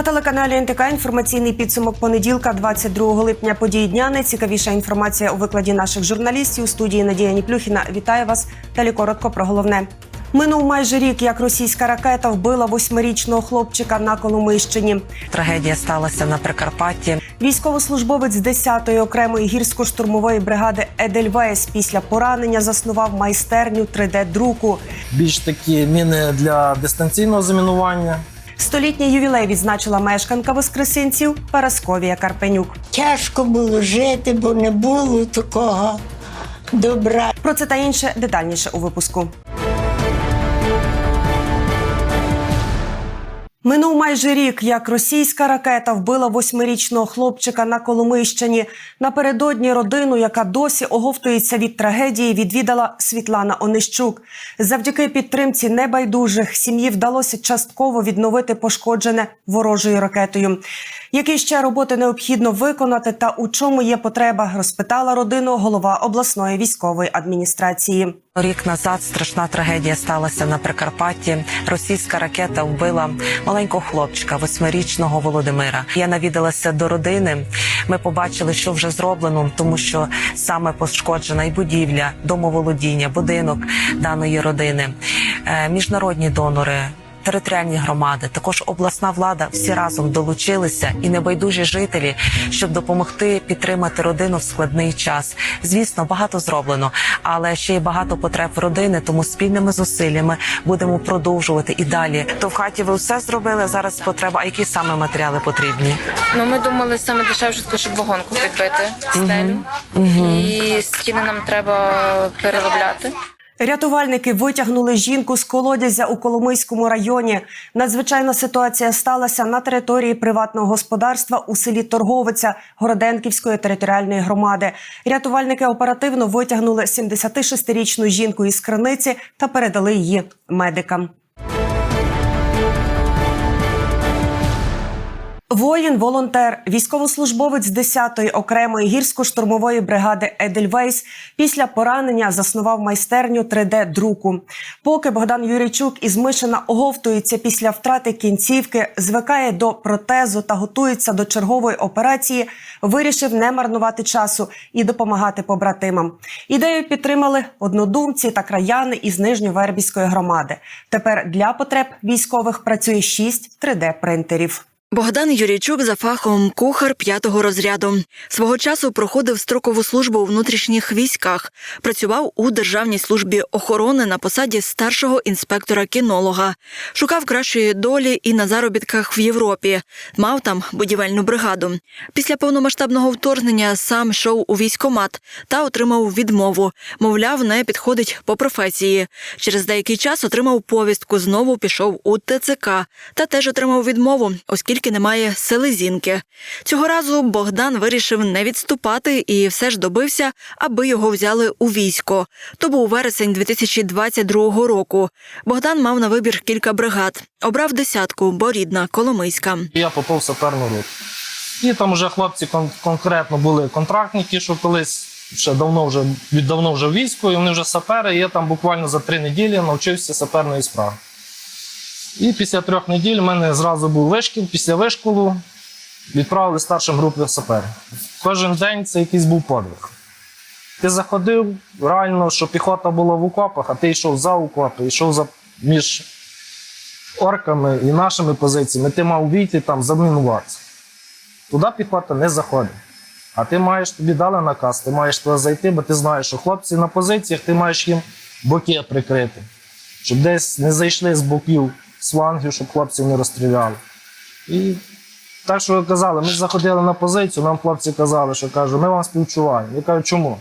На телеканалі НТК інформаційний підсумок понеділка, 22 липня. Події дня. Найцікавіша інформація у викладі наших журналістів. У студії Надія Ніплюхіна. Вітаю вас. Далі коротко про головне. Минув майже рік, як російська ракета вбила восьмирічного хлопчика на Коломийщині. Трагедія сталася на Прикарпатті. Військовослужбовець 10-ї окремої гірсько-штурмової бригади Едельвейс після поранення заснував майстерню 3D-друку. більш такі міни для дистанційного замінування. Столітній ювілей відзначила мешканка Воскресинців Парасковія Карпенюк. Тяжко було жити, бо не було такого добра. Про це та інше детальніше у випуску. Минув майже рік, як російська ракета вбила восьмирічного хлопчика на Коломийщині. Напередодні родину, яка досі оговтується від трагедії, відвідала Світлана Онищук. Завдяки підтримці небайдужих сім'ї вдалося частково відновити пошкоджене ворожою ракетою. Які ще роботи необхідно виконати та у чому є потреба, розпитала родину голова обласної військової адміністрації. Рік назад страшна трагедія сталася на Прикарпатті. Російська ракета вбила маленького хлопчика, восьмирічного Володимира. Я навідалася до родини. Ми побачили, що вже зроблено, тому що саме пошкоджена і будівля, домоволодіння, будинок даної родини, Е, міжнародні донори. Територіальні громади, також обласна влада всі разом долучилися і небайдужі жителі, щоб допомогти підтримати родину в складний час. Звісно, багато зроблено, але ще й багато потреб родини. Тому спільними зусиллями будемо продовжувати і далі. То в хаті ви все зробили. Зараз потреба. А які саме матеріали потрібні? Ну, ми думали саме дешевше, щоб вагонку підбити стелю. І стіни нам треба переробляти. Рятувальники витягнули жінку з колодязя у Коломийському районі. Надзвичайна ситуація сталася на території приватного господарства у селі Торговиця Городенківської територіальної громади. Рятувальники оперативно витягнули 76-річну жінку із краниці та передали її медикам. Воїн, волонтер, військовослужбовець 10-ї окремої гірсько-штурмової бригади Едельвейс після поранення заснував майстерню 3D-друку. Поки Богдан Юрійчук із Мишина оговтується після втрати кінцівки, звикає до протезу та готується до чергової операції, вирішив не марнувати часу і допомагати побратимам. Ідею підтримали однодумці та краяни із Нижньовербівської громади. Тепер для потреб військових працює 6 3D-принтерів. Богдан Юрійчук за фахом кухар п'ятого розряду. Свого часу проходив строкову службу у внутрішніх військах. Працював у державній службі охорони на посаді старшого інспектора кінолога. Шукав кращої долі і на заробітках в Європі. Мав там будівельну бригаду. Після повномасштабного вторгнення сам йшов у військомат та отримав відмову. Мовляв, не підходить по професії. Через деякий час отримав повістку. Знову пішов у ТЦК та теж отримав відмову, оскільки немає селезінки. Цього разу Богдан вирішив не відступати і все ж добився, аби його взяли у військо. То був вересень 2022 року. Богдан мав на вибір кілька бригад. Обрав десятку, бо рідна Коломийська. Я попав саперну роту. І там вже хлопці кон- конкретно були контрактники, що колись ще давно вже віддавно вже в війську, і вони вже сапери. І я там буквально за три неділі навчився саперної справи. І після трьох неділь в мене зразу був вишкіл. Після вишколу відправили старшим групи саперів. Кожен день це якийсь був подвиг. Ти заходив, реально, що піхота була в окопах, а ти йшов за окопи, йшов за між орками і нашими позиціями, ти мав війти там замінуватися. Туди піхота не заходить. А ти маєш тобі дали наказ, ти маєш туди зайти, бо ти знаєш, що хлопці на позиціях, ти маєш їм боки прикрити, щоб десь не зайшли з боків, з щоб хлопців не розстріляли. І так, що ви казали, ми заходили на позицію, нам хлопці казали, що кажу, ми вам співчуваємо. Я кажу, чому?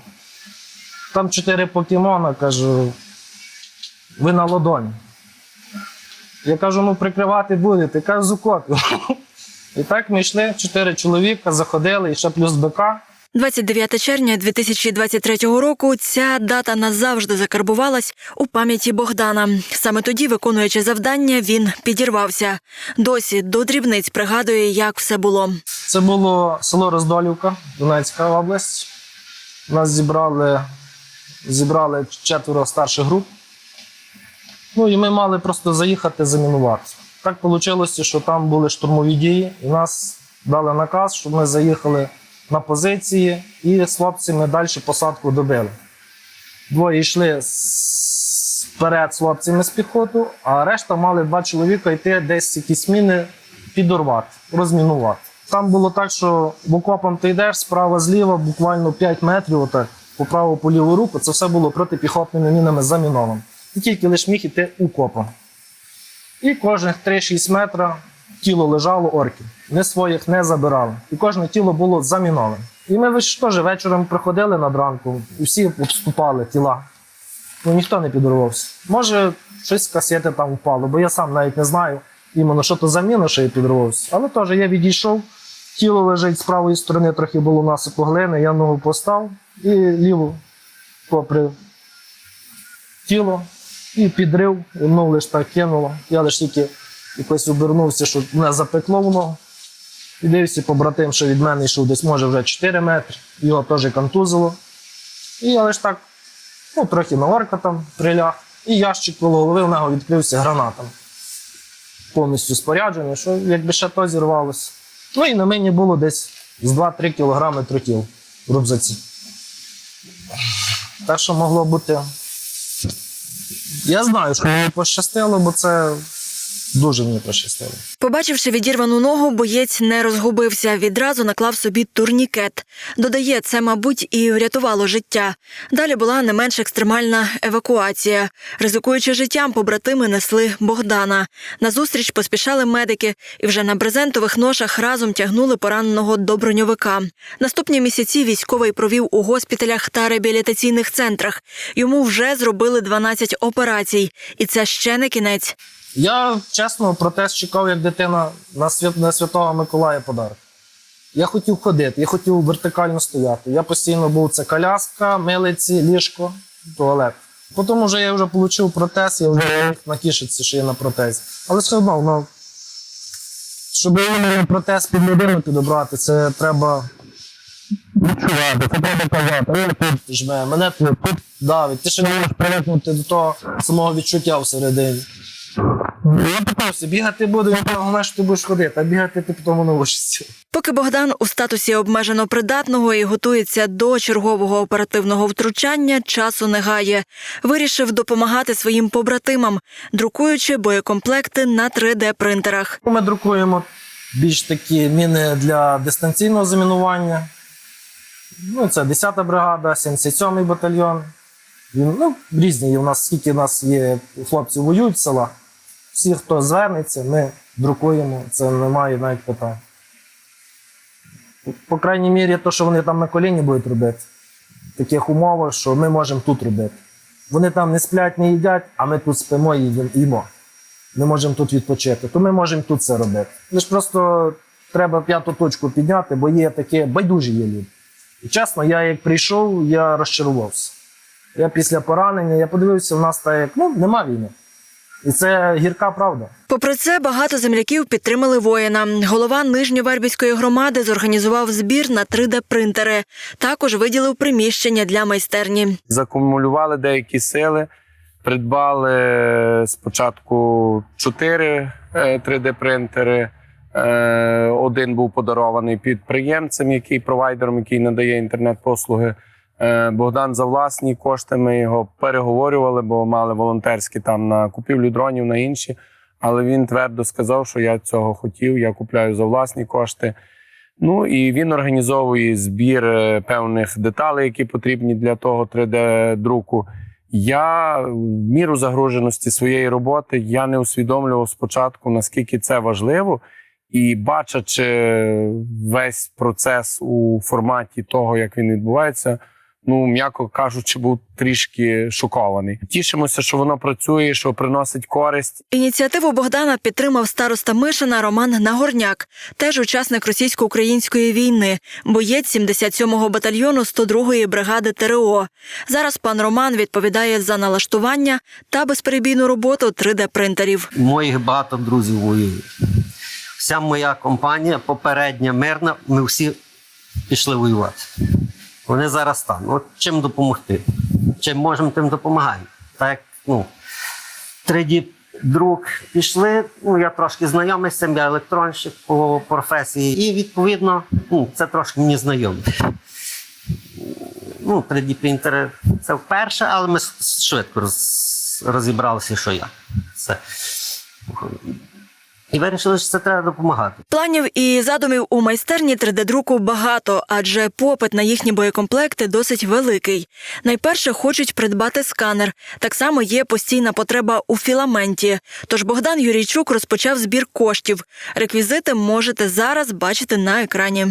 Там чотири покемона, кажу, ви на ладоні. Я кажу, ну прикривати будете. Кажу, з. І так ми йшли, чотири чоловіка, заходили, і ще плюс БК. 29 червня 2023 року ця дата назавжди закарбувалась у пам'яті Богдана. Саме тоді, виконуючи завдання, він підірвався. Досі до дрібниць пригадує, як все було. Це було село Роздолівка, Донецька область. Нас зібрали, зібрали четверо старших груп. Ну і ми мали просто заїхати замінувати. Так вийшло, що там були штурмові дії, і нас дали наказ, щоб ми заїхали на позиції і з хлопцями далі посадку добили. Двоє йшли вперед з хлопцями з піхоту, а решта мали два чоловіка йти десь якісь міни підорвати, розмінувати. Там було так, що в окопом ти йдеш справа зліва, буквально 5 метрів, отак, по праву по ліву руку, це все було протипіхотними мінами заміновано. І тільки лише міг іти укопом. І кожних 3-6 метрів тіло лежало орків. Ми своїх не забирали. І кожне тіло було заміноване. І ми ж теж вечором приходили над ранку, і всі обступали тіла. Ну ніхто не підорвався. Може, щось касети там впало, бо я сам навіть не знаю іменно, що то за міна, що я підорвався. Але теж я відійшов, тіло лежить з правої сторони, трохи було насипу глини, я ногу постав і ліву попри тіло і підрив, і мною лише так кинуло. Я лише тільки якось обернувся, що мене запекло в ногу. І дивився побратим, що від мене йшов десь, може, вже 4 метри, його теж контузило. І я лише так, ну, трохи на орка там приляг, і ящик коло голови в нього відкрився гранатами. Повністю споряджений, що якби ще то зірвалося. Ну і на мені було десь з 2-3 кілограми тротіл в рюкзаці. Так що могло бути. Я знаю, що мені пощастило, бо це дуже мені пощастило. Побачивши відірвану ногу, боєць не розгубився. Відразу наклав собі турнікет. Додає, це, мабуть, і врятувало життя. Далі була не менш екстремальна евакуація. Ризикуючи життям, побратими несли Богдана. Назустріч поспішали медики і вже на брезентових ношах разом тягнули пораненого до броньовика. Наступні місяці військовий провів у госпіталях та реабілітаційних центрах. Йому вже зробили 12 операцій, і це ще не кінець. Я чесно протест чекав як дитина на, свят... на Святого Миколая подарок. Я хотів ходити, я хотів вертикально стояти. Я постійно був це коляска, милиці, ліжко, туалет. Потім вже я вже отримав протез, я вже міг накішитися, що я на протезі. Але все одно, ну, щоб протез під людину підобрати, це треба відчувати, це треба казати. Мене тут жме, мене тут давить. Ти ще не можеш привикнути до того самого відчуття всередині. Я питався, бігати буду, він головне, що ти будеш ходити, а бігати ти потім научишся. Поки Богдан у статусі обмежено придатного і готується до чергового оперативного втручання, часу не гає. Вирішив допомагати своїм побратимам, друкуючи боєкомплекти на 3D-принтерах. Ми друкуємо більш такі міни для дистанційного замінування. Ну, це 10-та бригада, 77-й батальйон. Ну, різні. У нас скільки у нас є хлопців воюють в селах. Всі, хто звернеться, ми друкуємо. Це немає навіть питань. По крайній мірі, то, що вони там на коліні будуть робити, в таких умовах, що ми можемо тут робити. Вони там не сплять, не їдять, а ми тут спимо і їм- їмо. Ми можемо тут відпочити, то ми можемо тут це робити. Лише просто треба п'яту точку підняти, бо є такі байдужі є люди. І чесно, я як прийшов, я розчарувався. Я після поранення, я подивився, в нас так як ну, нема війни. І це гірка правда. Попри це, багато земляків підтримали воїна. Голова Нижньовербівської громади зорганізував збір на 3D-принтери. Також виділив приміщення для майстерні. закумулювали деякі сили, придбали спочатку 4 3D-принтери. Е, Один був подарований підприємцем, який провайдером, який надає інтернет-послуги. Е, Богдан за власні кошти. Ми його переговорювали, бо мали волонтерські там на купівлю дронів, на інші. Але він твердо сказав, що я цього хотів, я купляю за власні кошти. Ну і він організовує збір е, певних деталей, які потрібні для того 3D-друку. Я в міру загруженості своєї роботи я не усвідомлював спочатку, наскільки це важливо, і бачачи весь процес у форматі того, як він відбувається. Ну, м'яко кажучи, був трішки шокований. Тішимося, що воно працює, що приносить користь. Ініціативу Богдана підтримав староста Мишина Роман Нагорняк, теж учасник російсько-української війни, боєць 77-го батальйону 102-ї бригади ТРО. Зараз пан Роман відповідає за налаштування та безперебійну роботу 3D-принтерів. Моїх багато друзів воюють. Вся моя компанія попередня мирна, ми всі пішли воювати. Вони зараз там. От чим допомогти? Чим можемо, тим допомагаємо. Так як ну, 3D друк. Пішли. Ну, я трошки знайомий з цим, я електронщик по професії. І відповідно, ну, це трошки мені знайомо. Ну, 3D-принтери це вперше, але ми швидко роз, розібралися, що я. Це. І вирішили, що це треба допомагати. Планів і задумів у майстерні 3D-друку багато, адже попит на їхні боєкомплекти досить великий. Найперше хочуть придбати сканер. Так само є постійна потреба у філаменті. Тож Богдан Юрійчук розпочав збір коштів. Реквізити можете зараз бачити на екрані.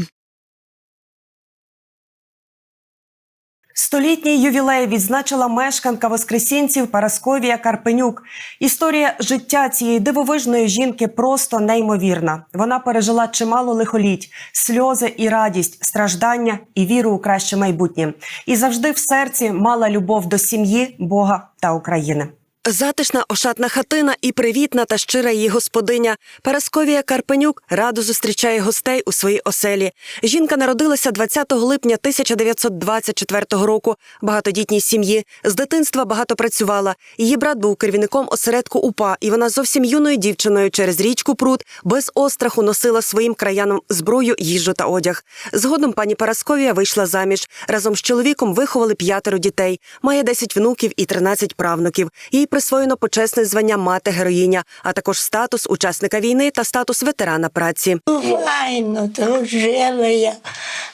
Столітній ювілей відзначила мешканка Воскресінців Парасковія Карпенюк. Історія життя цієї дивовижної жінки просто неймовірна. Вона пережила чимало лихоліть, сльози і радість, страждання і віру у краще майбутнє. І завжди в серці мала любов до сім'ї, Бога та України. Затишна ошатна хатина і привітна та щира її господиня Парасковія Карпенюк радо зустрічає гостей у своїй оселі. Жінка народилася 20 липня 1924 року багатодітній сім'ї. З дитинства багато працювала. Її брат був керівником осередку УПА, і вона зовсім юною дівчиною через річку Прут без остраху носила своїм краянам зброю, їжу та одяг. Згодом пані Парасковія вийшла заміж. Разом з чоловіком виховали п'ятеро дітей. Має 10 внуків і 13 правнуків. Їй присвоєно почесне звання мати героїня, а також статус учасника війни та статус ветерана праці. Файно, то жила я,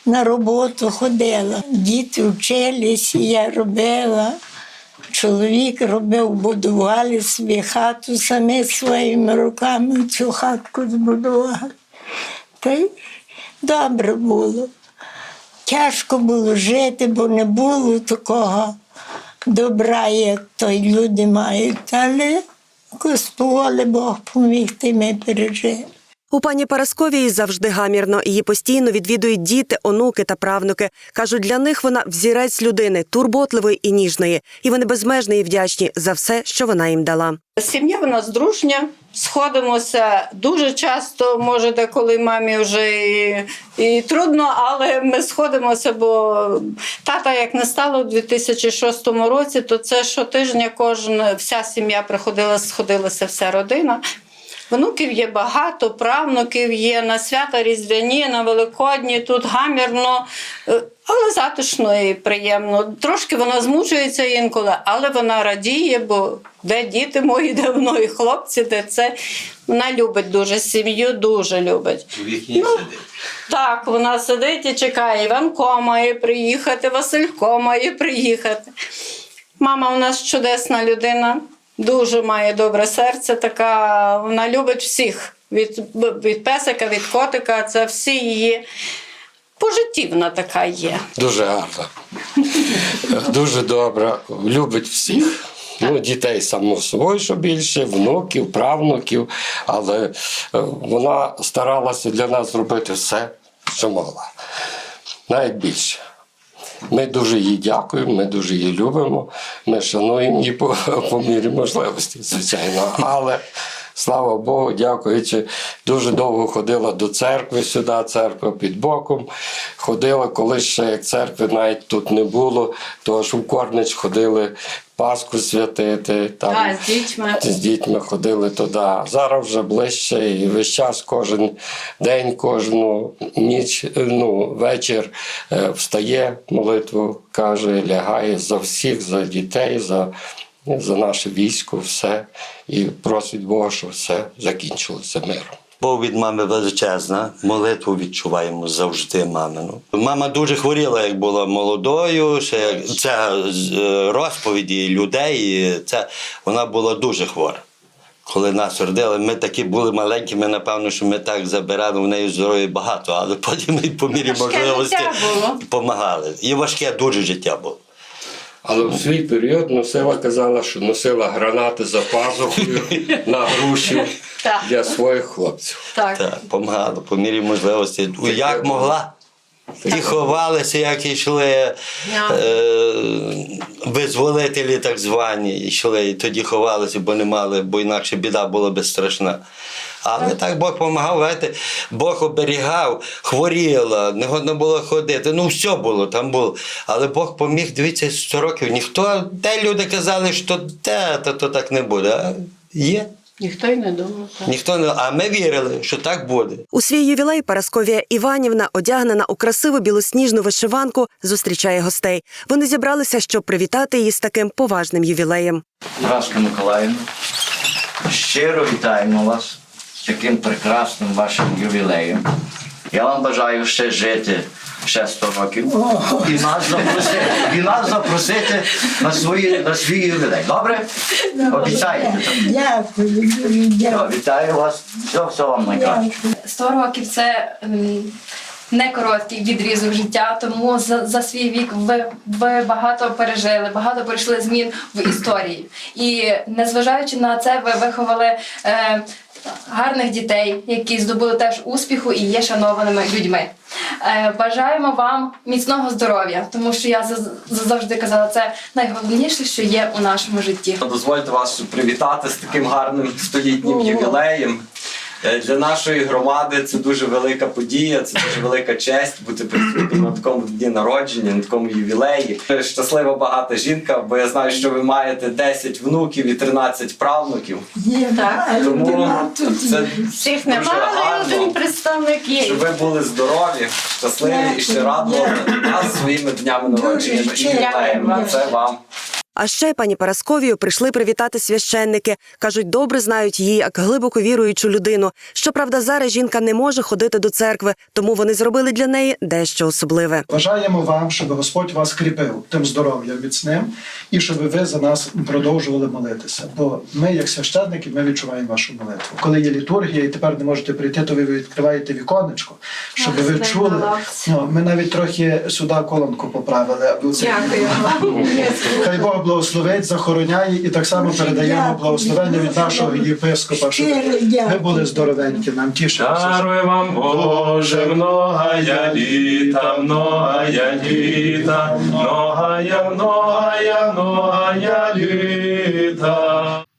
на роботу ходила. Діти вчились, я робила. Чоловік робив, будували собі хату самі своїми руками цю хатку збудували. Та й добре було. Тяжко було жити, бо не було такого добра, як той люди мають. Але Господи Бог поміг, ти ми пережили. У пані Парасковії завжди гамірно. Її постійно відвідують діти, онуки та правнуки. кажуть, для них вона взірець людини, турботливої і ніжної, і вони безмежно їй вдячні за все, що вона їм дала. Сім'я в нас дружня, сходимося дуже часто, може, деколи мамі вже і, і трудно, але ми сходимося, бо тата, як не стало у 2006 році, то це щотижня кожен, вся сім'я приходила, сходилася, вся родина. Внуків є багато, правнуків є на свята Різдвяні, на Великодні, тут гамірно, е, але затишно і приємно. Трошки вона змучується інколи, але вона радіє, бо де діти мої, де мною хлопці, де це. Вона любить дуже сім'ю, дуже любить. Ну, так, вона сидить і чекає. Іванко має приїхати, Василько має приїхати. Мама у нас чудесна людина, дуже має добре серце, така вона любить всіх. Від, від песика, від котика, це всі її пожиттівна така є. Дуже гарна, дуже добра, любить всіх. Ну, дітей само собою, що більше, внуків, правнуків, але е, вона старалася для нас зробити все, що могла. Навіть більше. Ми дуже їй дякуємо, ми дуже її любимо, ми шануємо її по, по мірі можливості, звичайно. Але слава Богу, дякуючи, дуже довго ходила до церкви сюди, церква під боком. Ходила, коли ще як церкви навіть тут не було, то аж у Корнич ходили Пасху святити. Там, Так, з дітьми. з дітьми ходили туди. Зараз вже ближче, і весь час, кожен день, кожну ніч, ну, вечір е, встає, молитву каже, лягає за всіх, за дітей, за, за наше військо, все. І просить Бога, щоб все закінчилося миром. Бо від мами величезна, молитву відчуваємо завжди мамину. Мама дуже хворіла, як була молодою. Ще як це е, розповіді людей. Це вона була дуже хвора. Коли нас родили, ми такі були маленькі, ми напевно, що ми так забирали в неї здоров'я багато, але потім ми по мірі Важке можливості допомагали. І важке дуже життя було. Але в свій період носила, казала, що носила гранати за пазухою на груші для своїх хлопців. Так. Допомагала по мірі можливості. Ну, Як могла. І ховалися, як йшли е, визволителі, так звані, йшли, і тоді ховалися, бо не мали, бо інакше біда була би страшна. Але так Бог допомагав, знаєте, Бог оберігав, хворіла, не годно було ходити. Ну, все було, там було. Але Бог поміг, дивіться, 100 років. Ніхто, де люди казали, що те, то, то так не буде. А є. Ніхто й не думав. так. Ніхто не а ми вірили, що так буде. У свій ювілей Парасковія Іванівна, одягнена у красиву білосніжну вишиванку, зустрічає гостей. Вони зібралися, щоб привітати її з таким поважним ювілеєм. Раска Миколаївна, щиро вітаємо вас таким прекрасним вашим ювілеєм. Я вам бажаю ще жити ще 100 років і нас запросити, і нас запросити на, свої, на свій ювілей. Добре? Обіцяєте? Дякую, дуже дякую. Вітаю вас. Все, все вам найкраще. 100 років це ем, не короткий відрізок життя, тому за, за свій вік ви, ви багато пережили, багато пройшли змін в історії. І незважаючи на це, ви виховали е, гарних дітей, які здобули теж успіху і є шанованими людьми. Е, бажаємо вам міцного здоров'я, тому що я завжди казала, це найголовніше, що є у нашому житті. Дозвольте вас привітати з таким гарним столітнім ювілеєм. Е, Для нашої громади це дуже велика подія, це дуже велика честь бути присутнім на такому дні народження, на такому ювілеї. Щаслива багата жінка, бо я знаю, що ви маєте 10 внуків і 13 правнуків. Є багато, Тому це Всіх дуже немає, але один представник є. щоб ви були здорові, щасливі і ще радували нас своїми днями народження і дякую. Це вам. А ще пані Парасковію прийшли привітати священники. кажуть, добре знають її як глибоко віруючу людину. Щоправда, зараз жінка не може ходити до церкви, тому вони зробили для неї дещо особливе. Бажаємо вам, щоб Господь вас кріпив тим здоров'ям міцним, і щоб ви за нас продовжували молитися. Бо ми, як священники, ми відчуваємо вашу молитву. Коли є літургія, і тепер не можете прийти, то ви відкриваєте віконечко, щоб ви чули. Ну, ми навіть трохи сюди колонку поправили, аби це хай Бог благословить, захороняє і так само передаємо благословення від нашого єпископа, щоб ви були здоровенькі, нам тішимося. Даруй вам, Боже, многая літа, многая літа, многая, многая, многая літа.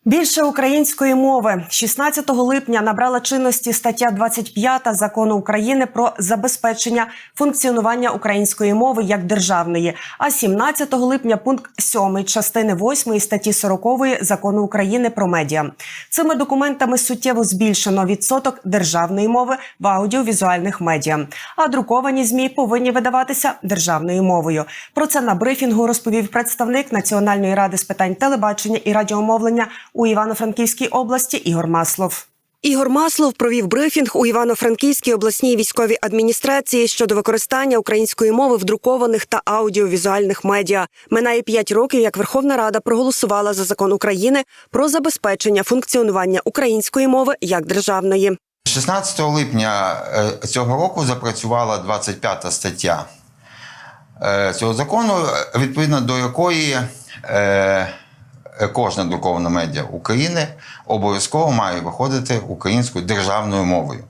Більше української мови 16 липня набрала чинності стаття 25 закону України про забезпечення функціонування української мови як державної. А 17 липня пункт 7 частини 8 статті 40 закону України про медіа. Цими документами суттєво збільшено відсоток державної мови в аудіовізуальних медіа. А друковані змі повинні видаватися державною мовою. Про це на брифінгу розповів представник Національної ради з питань телебачення і радіомовлення у Івано-Франківській області Ігор Маслов. Ігор Маслов провів брифінг у Івано-Франківській обласній військовій адміністрації щодо використання української мови в друкованих та аудіовізуальних медіа. Минає п'ять років, як Верховна Рада проголосувала за закон України про забезпечення функціонування української мови як державної. 16 липня е, цього року запрацювала 25 стаття е, цього закону, відповідно до якої е, кожна друкована медіа України обов'язково має виходити українською державною мовою.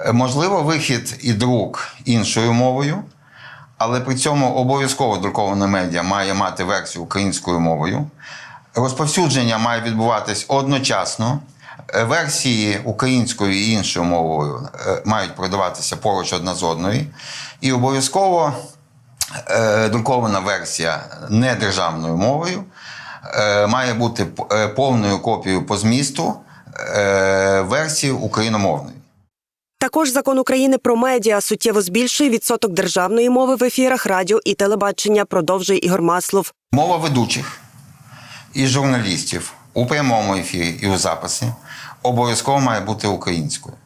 Е, Можливо, вихід і друк іншою мовою, але при цьому обов'язково друкована медіа має мати версію українською мовою. Розповсюдження має відбуватись одночасно. Е, Версії українською і іншою мовою е, мають продаватися поруч одна з одною. І обов'язково е, друкована версія недержавною мовою е, має бути е, повною копією по змісту е, версії україномовної. Також закон України про медіа суттєво збільшує відсоток державної мови в ефірах радіо і телебачення. Продовжує Ігор Маслов. Мова ведучих і журналістів у прямому ефірі і у записі обов'язково має бути українською.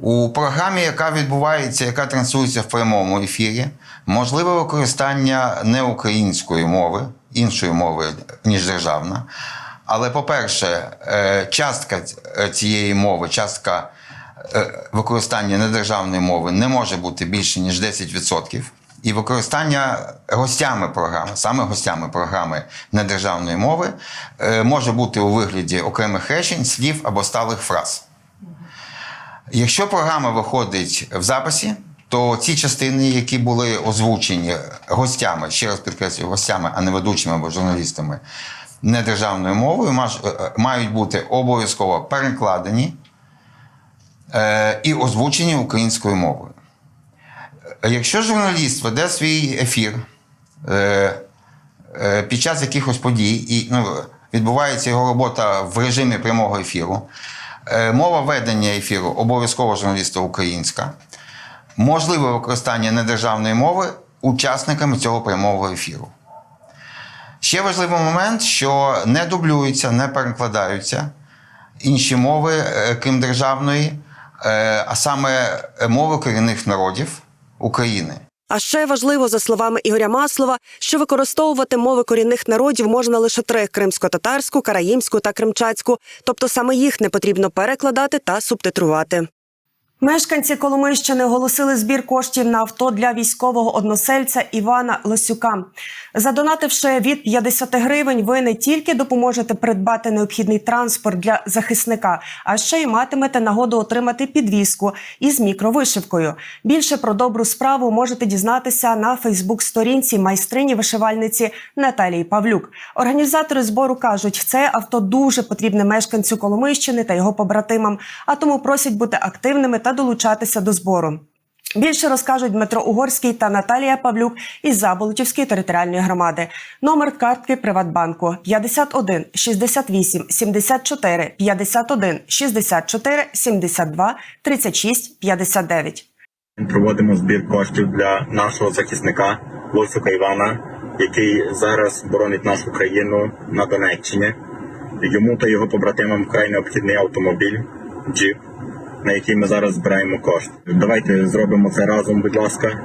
У програмі, яка відбувається, яка транслюється в прямому ефірі, можливе використання неукраїнської мови, іншої мови, ніж державна. Але, по-перше, е, частка цієї мови, частка е, використання недержавної мови не може бути більше, ніж 10%. І використання гостями програми, саме гостями програми недержавної мови, е, може бути у вигляді окремих речень, слів або сталих фраз. Якщо програма виходить в записі, то ці частини, які були озвучені гостями, ще раз підкреслюю, гостями, а не ведучими або журналістами недержавною мовою, маж- е, е, мають бути обов'язково перекладені е, і озвучені українською мовою. Якщо журналіст веде свій ефір під час якихось подій, і ну, відбувається його робота в режимі прямого ефіру. Мова ведення ефіру обов'язково журналіста українська. Можливе використання недержавної мови учасниками цього прямого ефіру. Ще важливий момент, що не дублюються, не перекладаються інші мови, е, крім державної, е, а саме е, мови корінних народів України. А ще важливо, за словами Ігоря Маслова, що використовувати мови корінних народів можна лише три: кримсько-татарську, караїмську та кримчацьку. Тобто саме їх не потрібно перекладати та субтитрувати. Мешканці Коломийщини оголосили збір коштів на авто для військового односельця Івана Лосюка. Задонативши від 50 гривень, ви не тільки допоможете придбати необхідний транспорт для захисника, а ще й матимете нагоду отримати підвізку із мікровишивкою. Більше про добру справу можете дізнатися на Фейсбук-сторінці майстрині вишивальниці Наталії Павлюк. Організатори збору кажуть, це авто дуже потрібне мешканцю Коломийщини та його побратимам, а тому просять бути активними та долучатися до збору. Більше розкажуть Дмитро Угорський та Наталія Павлюк із Заболотівської територіальної громади. Номер картки Приватбанку 51 68 74 51 64 72 36 59. Проводимо збір коштів для нашого захисника Лосюка Івана, який зараз боронить нашу країну на Донеччині. Йому та його побратимам вкрай необхідний автомобіль джип, на який ми зараз збираємо кошти. Давайте зробимо це разом, будь ласка.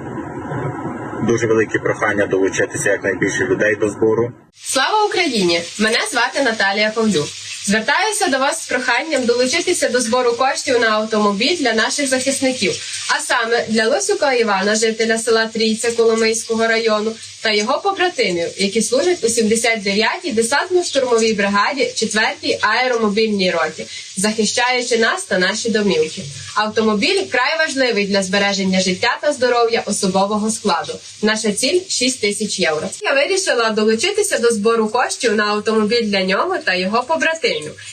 Дуже велике прохання долучитися якнайбільше людей до збору. Слава Україні! Мене звати Наталія Павлюк. Звертаюся до вас з проханням долучитися до збору коштів на автомобіль для наших захисників, а саме для Лосюка Івана, жителя села Трійця Коломийського району, та його побратимів, які служать у 79-й десантно-штурмовій бригаді 4-й аеромобільній роті, захищаючи нас та наші домівки. Автомобіль вкрай важливий для збереження життя та здоров'я особового складу. Наша ціль 6 тисяч євро. Я вирішила долучитися до збору коштів на автомобіль для нього та його побратимів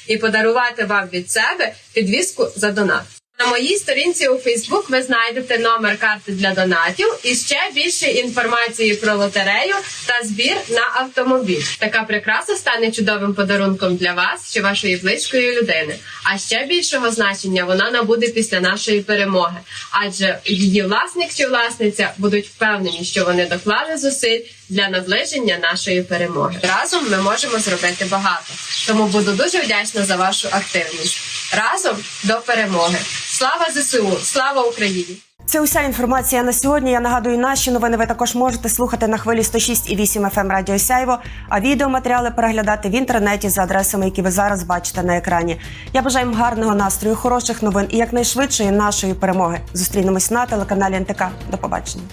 і подарувати вам від себе підвіску за донат. На моїй сторінці у Фейсбук ви знайдете номер карти для донатів і ще більше інформації про лотерею та збір на автомобіль. Така прикраса стане чудовим подарунком для вас чи вашої близької людини. А ще більшого значення вона набуде після нашої перемоги, адже її власник чи власниця будуть впевнені, що вони доклали зусиль для наближення нашої перемоги. Разом ми можемо зробити багато. Тому буду дуже вдячна за вашу активність. Разом до перемоги. Слава ЗСУ! Слава Україні! Це уся інформація на сьогодні. Я нагадую, наші новини ви також можете слухати на хвилі 106,8 FM Радіо Сяйво, а відеоматеріали переглядати в інтернеті за адресами, які ви зараз бачите на екрані. Я бажаю вам гарного настрою, хороших новин і якнайшвидшої нашої перемоги. Зустрінемось на телеканалі НТК. До побачення.